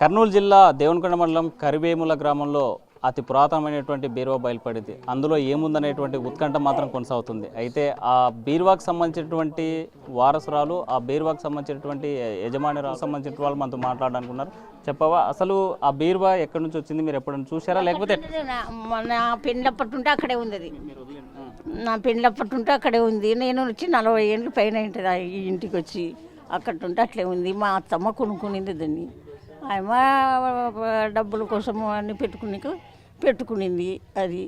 కర్నూలు జిల్లా దేవనకొండ మండలం కరివేముల గ్రామంలో అతి పురాతనమైనటువంటి బీరువా బయలుపడింది. అందులో ఏముందనేటువంటి ఉత్కంఠ మాత్రం కొనసాగుతుంది. అయితే ఆ బీరువాకు సంబంధించినటువంటి వారసురాలు ఆ బీరువాకు సంబంధించినటువంటి యజమానిరాలు సంబంధించిన వాళ్ళు మనతో మాట్లాడడానికి ఉన్నారు చెప్పవా? అసలు ఆ బీరువా ఎక్కడి నుంచి వచ్చింది? మీరు ఎప్పుడైనా చూసారా లేకపోతే నా- పెండ్లప్పటి ఉంటే అక్కడే ఉంది నా పెండ్లప్పటి ఉంటే అక్కడే ఉంది. నేను వచ్చి నలభై ఏళ్ళు పైన ఉంటుంది ఈ ఇంటికి వచ్చి. అక్కడ ఉంటే అట్లే ఉంది. మా అత్తమ్మ కొనుక్కునింది దాన్ని. ఆమె డబ్బుల కోసం అన్ని పెట్టుకుని పెట్టుకునింది అది.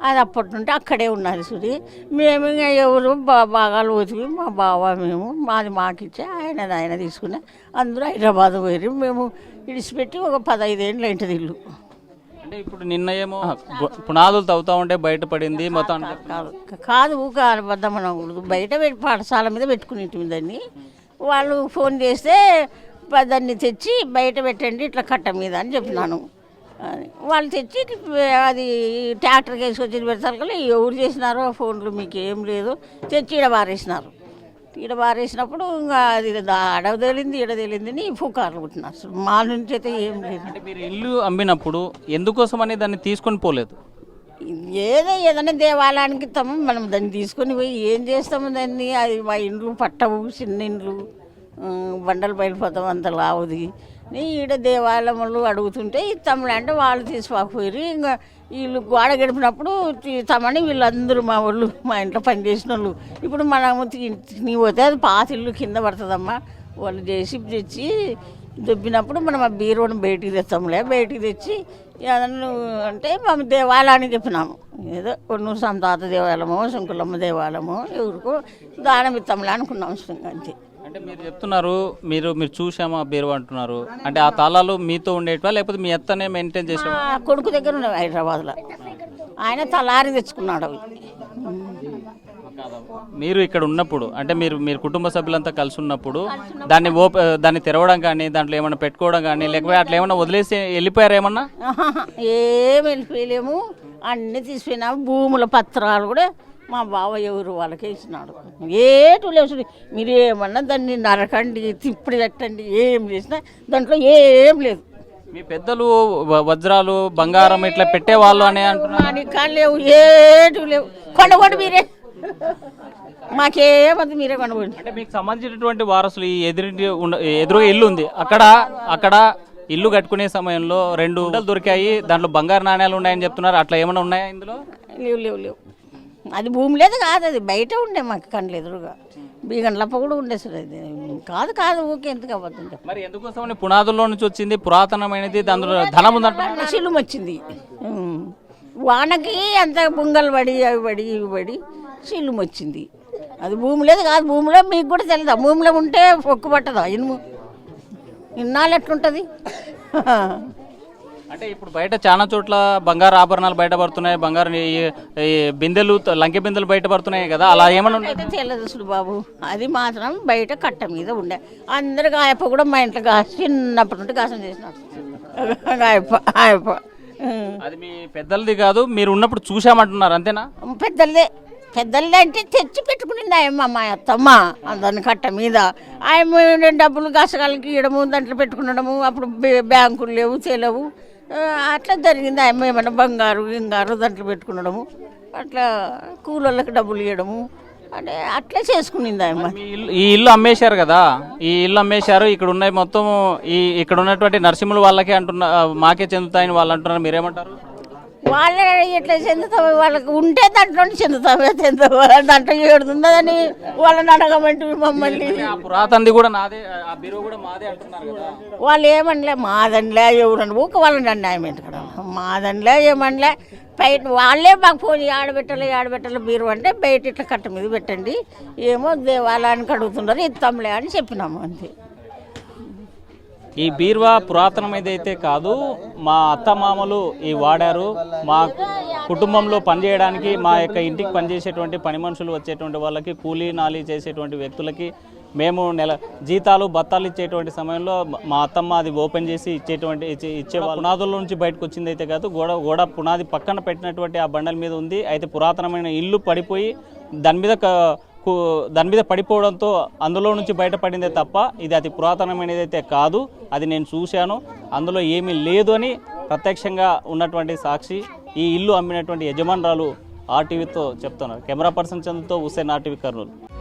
అది అప్పటి నుండి అక్కడే ఉన్నది సుడి మేము ఇంకా ఎవరు బా బాగాలు పోతుంది మా బావ మేము మాది మాకిచ్చే ఆయనది ఆయన తీసుకుని అందరూ హైదరాబాద్ పోయి మేము ఇడిచిపెట్టి ఒక పదహైదేళ్ళు అయింటుంది ఇల్లు అంటే ఇప్పుడు నిన్న ఏమో పునాదులు తవ్వుతా ఉంటే బయటపడింది మొత్తం కాదు కాదు ఊక అబద్ధం అనకూడదు. బయట పాఠశాల మీద పెట్టుకునేటివి దాన్ని వాళ్ళు ఫోన్ చేస్తే దాన్ని తెచ్చి బయట పెట్టండి ఇట్లా కట్ట మీద అని చెప్పినాను. అని. వాళ్ళు తెచ్చి అది ట్రాక్టర్కి వేసుకొచ్చి పెడతారు కదా ఎవరు చేసినారో ఫోన్లు మీకు ఏం లేదు తెచ్చి ఈడ పారేసినారు. ఈడ పారేసినప్పుడు ఇంకా అది ఆడ తేలింది ఈడ తేలింది అని పుకార్లు పుట్టినారు అసలు మా నుంచి అయితే ఏం లేదు. అంటే మీరు ఇల్లు అమ్మినప్పుడు ఎందుకోసమని దాన్ని తీసుకొని పోలేదు? ఏదో ఏదైనా దేవాలయానికి ఇస్తాము మనం దాన్ని తీసుకొని పోయి ఏం చేస్తాము దాన్ని? అది మా ఇండ్లు పట్టవు చిన్న ఇండ్లు. బండలు బయలుపోతాం అంత లావుది. నీ ఈడ దేవాలయములు అడుగుతుంటే ఇస్తాములే అంటే వాళ్ళు తీసుకుపోయి ఇంకా వీళ్ళు గోడ గడిపినప్పుడు తీస్తామని వీళ్ళందరూ మా వాళ్ళు మా ఇంట్లో పనిచేసిన వాళ్ళు ఇప్పుడు మనము తిని నీ పోతే అది పాత ఇల్లు కింద పడుతుందమ్మా. వాళ్ళు చేసి తెచ్చి దొబ్బినప్పుడు మనం ఆ బీరువాని బయటికి తెస్తాంలే. బయటికి తెచ్చి ఏదన్నా అంటే మేము దేవాలయానికి చెప్పినాము ఏదో కొన్ని సంతాత దేవాలయమో శంకులమ్మ దేవాలయమో ఎవరికో దానం ఇస్తాంలే అనుకున్నాం అంతే అంటే మీరు చెప్తున్నారు మీరు మీరు చూసామా బీరువా అంటున్నారు. అంటే ఆ తాళాలు మీతో ఉండేటివా లేకపోతే మీ అత్తనే మెయింటైన్ చేసేవా? మా కొడుకు దగ్గర ఉన్నవి హైదరాబాద్లో. ఆయన తలారి తెచ్చుకున్నాడు అవి. మీరు ఇక్కడ ఉన్నప్పుడు అంటే మీరు మీరు కుటుంబ సభ్యులంతా కలిసి ఉన్నప్పుడు దాన్ని ఓప దాన్ని తెరవడం కానీ దాంట్లో ఏమైనా పెట్టుకోవడం కానీ లేకపోతే అట్లా ఏమైనా వదిలేసి వెళ్ళిపోయారు ఏమన్నా? ఏం వెళ్ళిపోయలేము. అన్నీ తీసిపోయినాము. భూముల పత్రాలు కూడా మా బావ ఎవరు వాళ్ళకే ఇచ్చినాడు ఏటు లేవు చూడు. మీరు ఏమన్నా దాన్ని నరకండి తిప్పుడు పెట్టండి ఏం చేసినా దాంట్లో ఏం లేదు. మీ పెద్దలు వజ్రాలు బంగారం ఇట్లా పెట్టేవాళ్ళు అని అంటున్నారు. కానీ లేవు ఏటు లేవు. కొండగొండి మీరే. మాకేమద్దు మీరే కొండగొండి. అంటే మీకు సంబంధించినటువంటి వారసులు ఈ ఎదురింటి ఎదురుగా ఇల్లు ఉంది. అక్కడ అక్కడ ఇల్లు కట్టుకునే సమయంలో రెండు దొరికాయి దాంట్లో బంగారు నాణ్యాలు ఉన్నాయని చెప్తున్నారు. అట్లా ఏమైనా ఉన్నాయా ఇందులో? లేవు లేవు లేవు. అది భూమి లేదు కాదు అది బయట ఉండే మాకు కండ్లు ఎదురుగా. బీగండ్లప్ప కూడా ఉండే సార్ అది కాదు కాదు ఊకే ఎందుకు చెప్పు? మరి ఎందుకోసమని పునాదుల్లో నుంచి వచ్చింది పురాతనమైనది దాంట్లో ధనం ఉందంట? శిలుమ వచ్చింది. వానకి అంత బుంగలు పడి అవి పడి ఇవి పడి శిలుమ వచ్చింది. అది భూమి లేదు కాదు భూమిలో మీకు కూడా తెలుదా? భూమిలో ఉంటే పొక్కు పట్టదా? ఇనుము. ఇన్నాళ్ళు ఎట్లుంటుంది? అంటే ఇప్పుడు బయట చాలా చోట్ల బంగారు ఆభరణాలు బయటపడుతున్నాయి బంగారు బిందెలు లంకె బిందెలు బయటపడుతున్నాయి కదా అలా ఏమైనా ఉన్నాయి అయితే తెలియదు బాబు. అది మాత్రం బయట కట్ట మీద ఉండే. అందరు గాయప్ప కూడా మా ఇంట్లో గా చిన్నప్పటి నుండి గాసం చేసినాడు గాయప్ప. అది మీ పెద్దలది కాదు మీరు ఉన్నప్పుడు చూసామంటున్నారు అంతేనా? పెద్దలదే. పెద్దలదే అంటే తెచ్చి పెట్టుకునింది ఆయమ్మ మా అత్తమ్మ దాని కట్ట మీద. ఆయమ్మ డబ్బులు గసగాలకి ఇవ్వడము దాంట్లో పెట్టుకునడము అప్పుడు బ్యా- బ్యాంకులు లేవు ఆ, అట్లా జరిగింది. ఆయమ్మ ఏమైనా బంగారు గింగారు దాంట్లో పెట్టుకునడము అట్లా కూలోళ్ళకి డబ్బులు ఇవ్వడము అంటే అట్లా చేసుకునింది ఆయన ఇల్లు ఈ ఇల్లు అమ్మేశారు కదా? ఈ ఇల్లు అమ్మేశారు ఇక్కడ ఉన్నాయి మొత్తం ఈ ఇక్కడ ఉన్నటువంటి నర్సింహులు వాళ్ళకే అంటున్నారు మాకే చెందుతాయని వాళ్ళు అంటున్నారు మీరేమంటారు? వాళ్ళ ఎట్లా చెందుతావు వాళ్ళకి ఉంటే దాంట్లో చెందుతావే చెందుతావు దాంట్లో ఏడుతుందని వాళ్ళని అడగమంటే మమ్మల్ని. కూడా నాదే ఆ బీరో కూడా మాదే అంటున్నారు కదా. వాళ్ళు ఏమనలే మాదనిలే ఎవరని. ఊక వాళ్ళని అన్యాయం ఎందుకడ మాదనిలే ఏమనలే. బయట వాళ్ళే మాకు ఫోన్ ఆడబెట్టాలి ఆడబెట్టాలి బీరు అంటే బయట ఇట్లా కట్ట మీద పెట్టండి. ఏమో దేవాలయానికి అడుగుతున్నారు ఇస్తాంలే అని చెప్పినాము అంతే. ఈ బీర్వా పురాతనమైదైతే కాదు మా అత్తమామలు ఈ వాడారు. మా కుటుంబంలో పనిచేయడానికి మా యొక్క ఇంటికి పనిచేసేటువంటి పని మనుషులు వచ్చేటువంటి వాళ్ళకి కూలీ నాలి చేసేటువంటి వ్యక్తులకి మేము నెల జీతాలు బత్తాలు ఇచ్చేటువంటి సమయంలో మా అత్తమ్మ అది ఓపెన్ చేసి ఇచ్చేటువంటి ఇచ్చే- పునాదుల నుంచి బయటకు వచ్చింది అయితే కాదు గోడ గోడ పునాది పక్కన పెట్టినటువంటి ఆ బండల మీద ఉంది. అయితే పురాతనమైన ఇల్లు పడిపోయి దాని మీద దాని మీద పడిపోవడంతో అందులో నుంచి బయటపడిందే తప్ప ఇది అతి పురాతనమైనది అయితే కాదు. అది నేను చూశాను. అందులో ఏమీ లేదు అని ప్రత్యక్షంగా ఉన్నటువంటి సాక్షి ఈ ఇల్లు అమ్మినటువంటి యజమానురాలు ఆర్టీవీతో చెప్తున్నారు. కెమెరా పర్సన్ చంద్రతో హుసేన్ ఆర్టీవీ కర్నూలు.